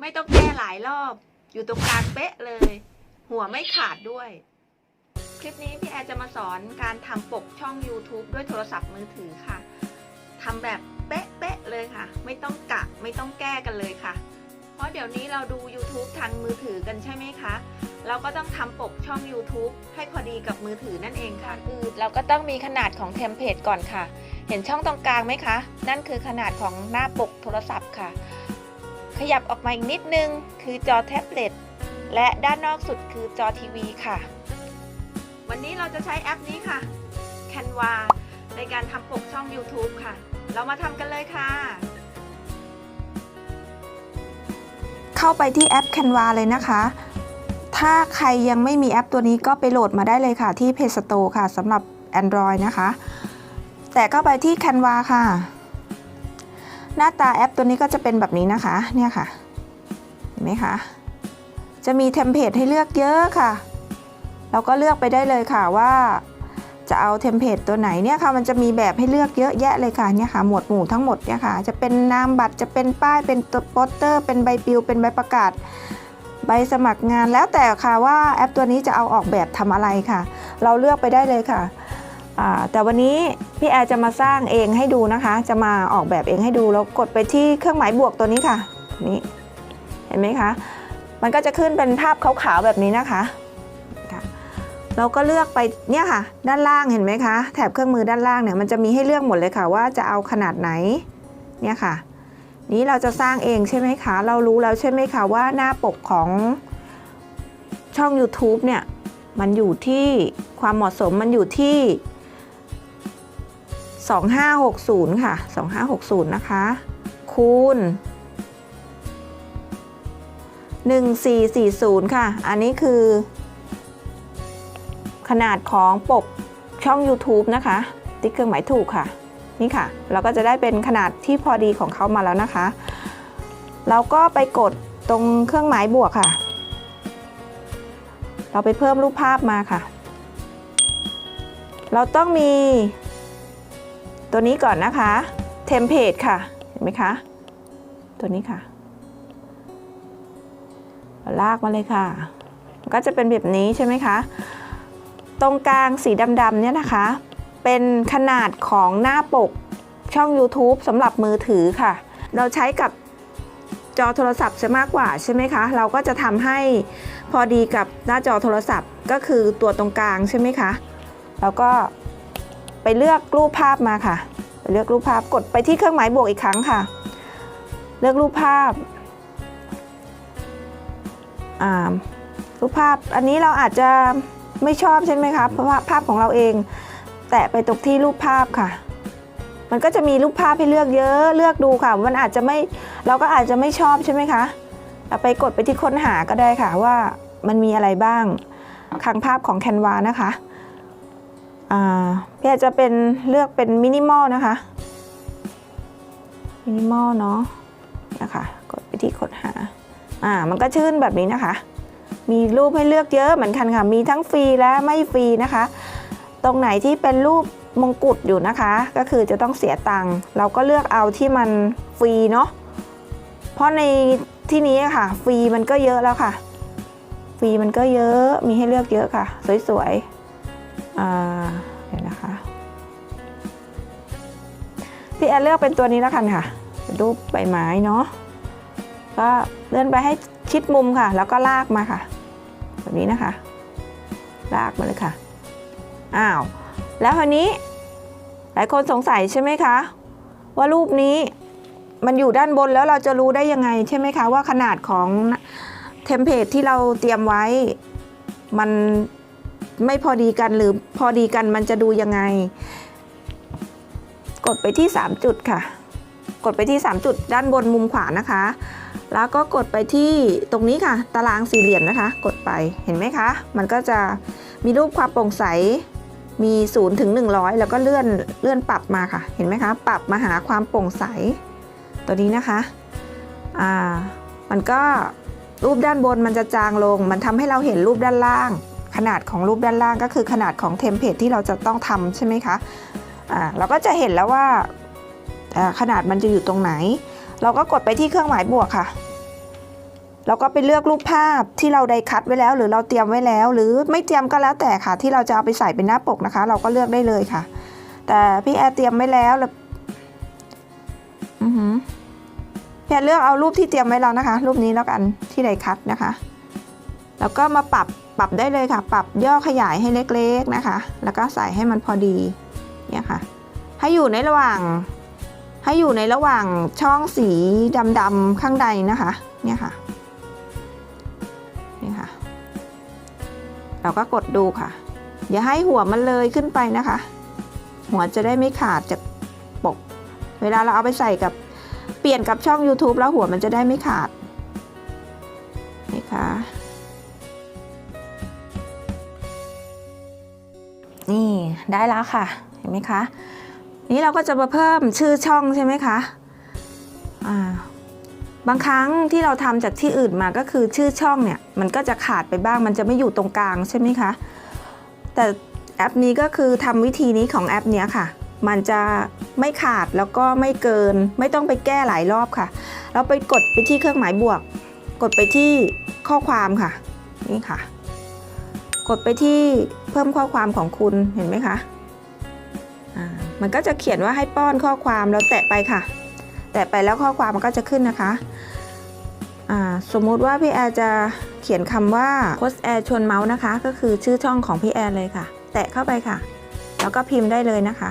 ไม่ต้องแก้หลายรอบ อยู่ตรงกลางเป๊ะเลย หัวไม่ขาดด้วย คลิปนี้พี่แอร์จะมาสอนการทำปกช่อง YouTube ด้วยโทรศัพท์มือถือค่ะทำแบบเป๊ะๆเลยค่ะ ไม่ต้องกะไม่ต้องแก้กันเลยค่ะ เพราะเดี๋ยวนี้เราดู YouTube ทางมือถือกันใช่ไหมคะ เราก็ต้องทำปกช่อง YouTube ให้พอดีกับมือถือนั่นเองค่ะคือเราก็ต้องมีขนาดของเทมเพลตก่อนค่ะ เห็นช่องตรงกลางไหมคะ นั่นคือขนาดของหน้าปกโทรศัพท์ค่ะ ขยับออกมาอีกนิดนึง คือจอแท็บเล็ตและด้านนอกสุดคือจอทีวีค่ะ วันนี้เราจะใช้แอปนี้ค่ะ Canva ในการทำปกช่อง YouTube ค่ะ เรามาทำกันเลยค่ะ เข้าไปที่แอป Canva เลยนะคะ ถ้าใครยังไม่มีแอปตัวนี้ก็ไปโหลดมาได้เลยค่ะ ที่ Play Store ค่ะสำหรับ Android นะคะ แต่เข้าไปที่ Canva ค่ะ หน้าตาแอปตัวนี้ก็จะเป็นแบบนี้นะคะเนี่ยค่ะ เห็นไหมคะ จะมีเทมเพลตให้เลือกเยอะค่ะ เราก็เลือกไปได้เลยค่ะว่า จะเอาเทมเพลตตัวไหนเนี่ยค่ะ มันจะมีแบบให้เลือกเยอะแยะเลยค่ะเนี่ยค่ะหมวดหมู่ทั้งหมดเนี่ยค่ะ จะเป็นนามบัตรจะเป็นป้ายเป็นโปสเตอร์ เป็นใบปลิวเป็นใบประกาศใบสมัครงานแล้วแต่ค่ะว่าแอปตัวนี้จะเอาออกแบบทำอะไรค่ะ เราเลือกไปได้เลยค่ะ แต่วันนี้พี่แอร์จะมาสร้างเองให้ดูนะคะ จะมาออกแบบเองให้ดูแล้วกดไปที่เครื่องหมายบวกตัวนี้ค่ะนี่เห็นไหมคะ มันก็จะขึ้นเป็นภาพขาวๆแบบนี้นะคะเราก็เลือกไปเนี่ยค่ะ ด้านล่างเห็นไหมคะ แถบเครื่องมือด้านล่างเนี่ยมันจะมีให้เลือกหมดเลยค่ะ ว่าจะเอาขนาดไหนเนี่ยค่ะ นี้เราจะสร้างเองใช่ไหมคะ เรารู้แล้วใช่ไหมคะว่าหน้าปกของช่อง YouTube เนี่ยมันอยู่ที่ความเหมาะสมมันอยู่ที่ 2560 ค่ะ 2560 นะคะ คูณ 1440 ค่ะ อันนี้คือ ขนาดของปกช่อง YouTube นะคะ ติ๊กเครื่องหมายถูกค่ะ นี่ค่ะ เราก็จะได้เป็นขนาดที่พอดีของเขามาแล้วนะคะ เราก็ไปกดตรงเครื่องหมายบวกค่ะ เราไปเพิ่มรูปภาพมาค่ะ เราต้องมี ตัวนี้ก่อนนะคะเทมเพลตค่ะเห็นไหมคะตัวนี้ค่ะ ลากมาเลยค่ะ ก็จะเป็นแบบนี้ใช่ไหมคะ ตรงกลางสีดำๆเนี่ยนะคะ เป็นขนาดของหน้าปกช่อง YouTube สำหรับมือถือค่ะ เราใช้กับจอโทรศัพท์จะมากกว่าใช่ไหมคะ เราก็จะทำให้พอดีกับหน้าจอโทรศัพท์ก็คือตัวตรงกลางใช่ไหมคะ แล้วก็ ไปเลือกรูปภาพมาค่ะ ไปเลือกรูปภาพกดไปที่เครื่องหมายบวกอีกครั้งค่ะ เลือกรูปภาพอ่ารูปภาพอันนี้เราอาจจะไม่ชอบใช่ไหมคะเพราะว่าภาพของเราเอง แตะไปตรงที่รูปภาพค่ะ มันก็จะมีรูปภาพให้เลือกเยอะเลือกดูค่ะ มันอาจจะไม่เราก็อาจจะไม่ชอบใช่ไหมคะเราไปกดไปที่ค้นหาก็ได้ค่ะว่ามันมีอะไรบ้างคลังภาพของ Canva นะคะ พี่อาจจะเป็นเลือกเป็นมินิมอลนะคะ มินิมอลเนาะนะคะกดไปที่ค้นหา อ่า มันก็ชื่นแบบนี้นะคะ มีรูปให้เลือกเยอะเหมือนกันค่ะ มีทั้งฟรีและไม่ฟรีนะคะ ตรงไหนที่เป็นรูปมงกุฎอยู่นะคะ ก็คือจะต้องเสียตังค์ เราก็เลือกเอาที่มันฟรีเนาะ เพราะในที่นี้ค่ะ ฟรีมันก็เยอะแล้วค่ะ ฟรีมันก็เยอะ มีให้เลือกเยอะค่ะ สวยๆ เดี๋ยวนะคะ พี่แอนเลือกเป็นตัวนี้แล้วกันค่ะเป็นรูปใบไม้เนาะก็เลื่อนไปให้ชิดมุมค่ะ แล้วก็ลากมาค่ะ แบบนี้นะคะ ลากมาเลยค่ะอ้าวแล้วคราวนี้หลายคนสงสัยใช่ไหมคะ ว่ารูปนี้มันอยู่ด้านบนแล้วเราจะรู้ได้ยังไงใช่ไหมคะ ว่าขนาดของเทมเพลตที่เราเตรียมไว้มัน ไม่พอดีกันหรือพอดีกันมันจะดูยังไง กดไปที่ 3 จุดค่ะ กดไปที่ 3 จุดด้านบนมุมขวานะคะ แล้วก็กดไปที่ตรงนี้ค่ะ ตารางสี่เหลี่ยมนะคะ กดไปเห็นไหมคะ มันก็จะมีรูปความโปร่งใสมี0ถึง100 แล้วก็เลื่อนเลื่อนปรับมาค่ะ เห็นไหมคะ ปรับมาหาความโปร่งใส ตัวนี้นะคะอ่ามันก็รูปด้านบนมันจะจางลง มันทำให้เราเห็นรูปด้านล่าง นาดของรูปด้านล่างก็คือขนาดของเทมเพลตที่เราจะต้องทำใช่ไหมคะอ่าเราก็จะเห็นแล้วว่าขนาดมันจะอยู่ตรงไหน เราก็กดไปที่เครื่องหมายบวกค่ะ เราก็ไปเลือกรูปภาพที่เราได้คัดไว้แล้ว หรือเราเตรียมไว้แล้ว หรือไม่เตรียมก็แล้วแต่ค่ะ ที่เราจะเอาไปใส่เป็นหน้าปกนะคะ เราก็เลือกได้เลยค่ะ แต่พี่แอร์เตรียมไว้แล้วแล้วอือหือพี่แอร์เลือกเอารูปที่เตรียมไว้แล้วนะคะ รูปนี้แล้วกันที่ได้คัดนะคะ แล้วก็มาปรับ ปรับได้เลยค่ะ ปรับย่อขยายให้เล็กๆนะคะ แล้วก็ใส่ให้มันพอดีเนี่ยค่ะ ให้อยู่ในระหว่าง ให้อยู่ในระหว่างช่องสีดำๆข้างในนะคะเนี่ยค่ะนี่ค่ะ เราก็กดดูค่ะ อย่าให้หัวมันเลยขึ้นไปนะคะ หัวจะได้ไม่ขาดจากปก เวลาเราเอาไปใส่กับเปลี่ยนกับช่อง YouTube แล้วหัวมันจะได้ไม่ขาดนี่ค่ะ ได้แล้วค่ะ เห็นไหมคะ นี้เราก็จะมาเพิ่มชื่อช่องใช่ไหมคะอ่าบางครั้งที่เราทำจากที่อื่นมาก็คือชื่อช่องเนี่ย มันก็จะขาดไปบ้างมันจะไม่อยู่ตรงกลางใช่ไหมคะ แต่แอปนี้ก็คือทำวิธีนี้ของแอปเนี้ยค่ะ มันจะไม่ขาดแล้วก็ไม่เกิน ไม่ต้องไปแก้หลายรอบค่ะ เราไปกดไปที่เครื่องหมายบวก กดไปที่ข้อความค่ะ นี่ค่ะ กดไปที่เพิ่มข้อความของคุณเห็นไหมคะมันก็จะเขียนว่าให้ป้อนข้อความแล้วแตะไปค่ะ แตะไปแล้วข้อความมันก็จะขึ้นนะคะสมมุติว่าพี่แอร์จะเขียนคำว่าโค้ชแอร์ชวนเมาส์นะคะ ก็คือชื่อช่องของพี่แอร์เลยค่ะ แตะเข้าไปค่ะ แล้วก็พิมพ์ได้เลยนะคะ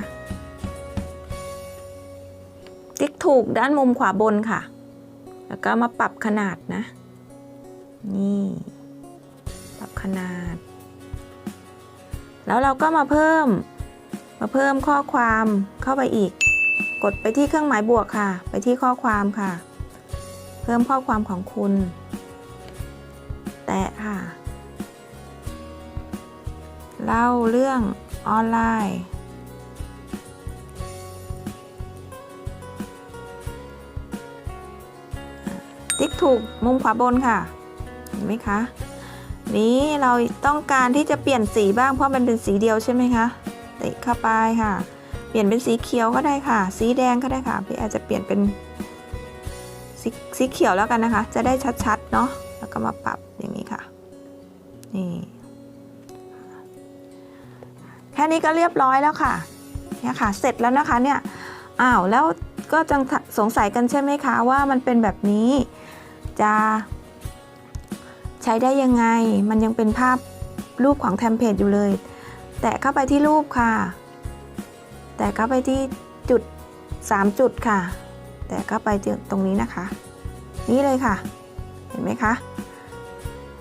ติ๊กถูกด้านมุมขวาบนค่ะ แล้วก็มาปรับขนาดนะ นี่ ปรับขนาด แล้วเราก็มาเพิ่ม มาเพิ่มข้อความเข้าไปอีก กดไปที่เครื่องหมายบวกค่ะ ไปที่ข้อความค่ะ เพิ่มข้อความของคุณ แตะค่ะ เล่าเรื่องออนไลน์ติ๊กถูกมุมขวาบนค่ะ เห็นไหมคะ นี้เราต้องการที่จะเปลี่ยนสีบ้างเพราะมันเป็นสีเดียวใช่ไหมคะติเข้าไปค่ะ เปลี่ยนเป็นสีเขียวก็ได้ค่ะ สีแดงก็ได้ค่ะ พี่อาจจะเปลี่ยนเป็นสีสีเขียวแล้วกันนะคะ จะได้ชัดๆเนาะแล้วก็มาปรับอย่างนี้ค่ะนี่แค่นี้ก็เรียบร้อยแล้วค่ะเนี่ยค่ะ เสร็จแล้วนะคะเนี่ยอ้าวแล้วก็จังสงสัยกันใช่ไหมคะว่ามันเป็นแบบนี้จะ ใช้ได้ยังไง มันยังเป็นภาพรูปของเทมเพลตอยู่เลย แตะเข้าไปที่รูปค่ะ แตะเข้าไปที่จุด 3 จุดค่ะ แตะเข้าไปตรงนี้นะคะ นี่เลยค่ะ เห็นไหมคะ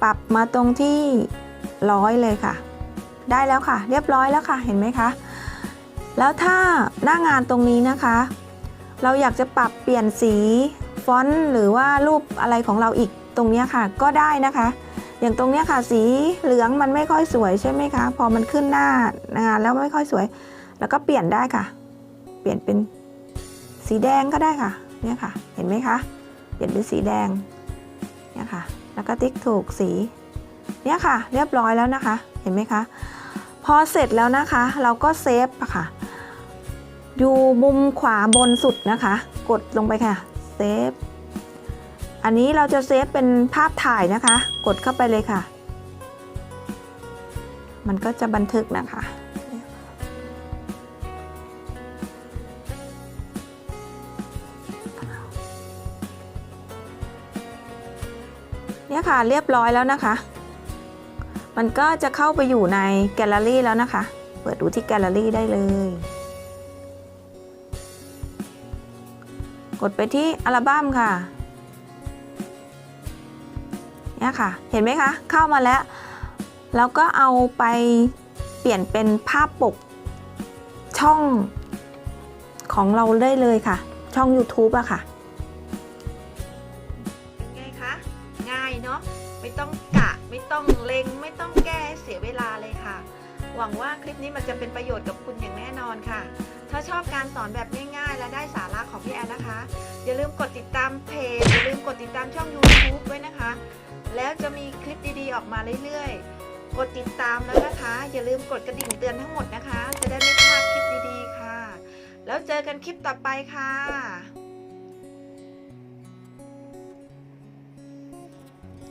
ปรับมาตรงที่ร้อยเลยค่ะ ได้แล้วค่ะ เรียบร้อยแล้วค่ะ เห็นไหมคะ แล้วถ้าหน้างานตรงนี้นะคะ เราอยากจะปรับเปลี่ยนสีฟอนต์หรือว่ารูปอะไรของเราอีก ตรงนี้ค่ะก็ได้นะคะ อย่างตรงนี้ค่ะสีเหลืองมันไม่ค่อยสวยใช่ไหมคะพอมันขึ้นหน้างานแล้วไม่ค่อยสวย แล้วก็เปลี่ยนได้ค่ะ เปลี่ยนเป็นสีแดงก็ได้ค่ะเนี่ยค่ะเห็นไหมคะเปลี่ยนเป็นสีแดงเนี่ยค่ะแล้วก็ติ๊กถูกสีเนี่ยค่ะ เรียบร้อยแล้วนะคะเห็นไหมคะพอเสร็จแล้วนะคะ เราก็เซฟค่ะอยู่มุมขวาบนสุดนะคะ กดลงไปค่ะเซฟ อันนี้เราจะเซฟเป็นภาพถ่ายนะคะ กดเข้าไปเลยค่ะ มันก็จะบันทึกนะคะ เนี่ยค่ะเรียบร้อยแล้วนะคะ มันก็จะเข้าไปอยู่ในแกลเลอรี่แล้วนะคะ เปิดดูที่แกลเลอรี่ได้เลยกดไปที่อัลบั้มค่ะ เนี่ยค่ะ เห็นไหมคะ เข้ามาแล้ว แล้วก็เอาไปเปลี่ยนเป็นภาพปกช่องของเราได้เลยค่ะ ช่อง YouTube อะค่ะเป็นไงคะง่ายเนาะไม่ต้องกะไม่ต้องเลงไม่ต้องแก้เสียเวลาเลยค่ะ หวังว่าคลิปนี้มันจะเป็นประโยชน์กับคุณอย่างแน่นอนค่ะ ถ้าชอบการสอนแบบง่ายๆ และได้สาระของพี่แอนนะคะ อย่าลืมกดติดตามเพจ อย่าลืมกดติดตามช่อง YouTube ด้วยนะคะ แล้วจะมีคลิปดีๆ ออกมาเรื่อยๆ กดติดตามแล้วนะคะ อย่าลืมกดกระดิ่งเตือนทั้งหมดนะคะ จะได้ไม่พลาดคลิปดีๆค่ะ แล้วเจอกันคลิปต่อไปค่ะ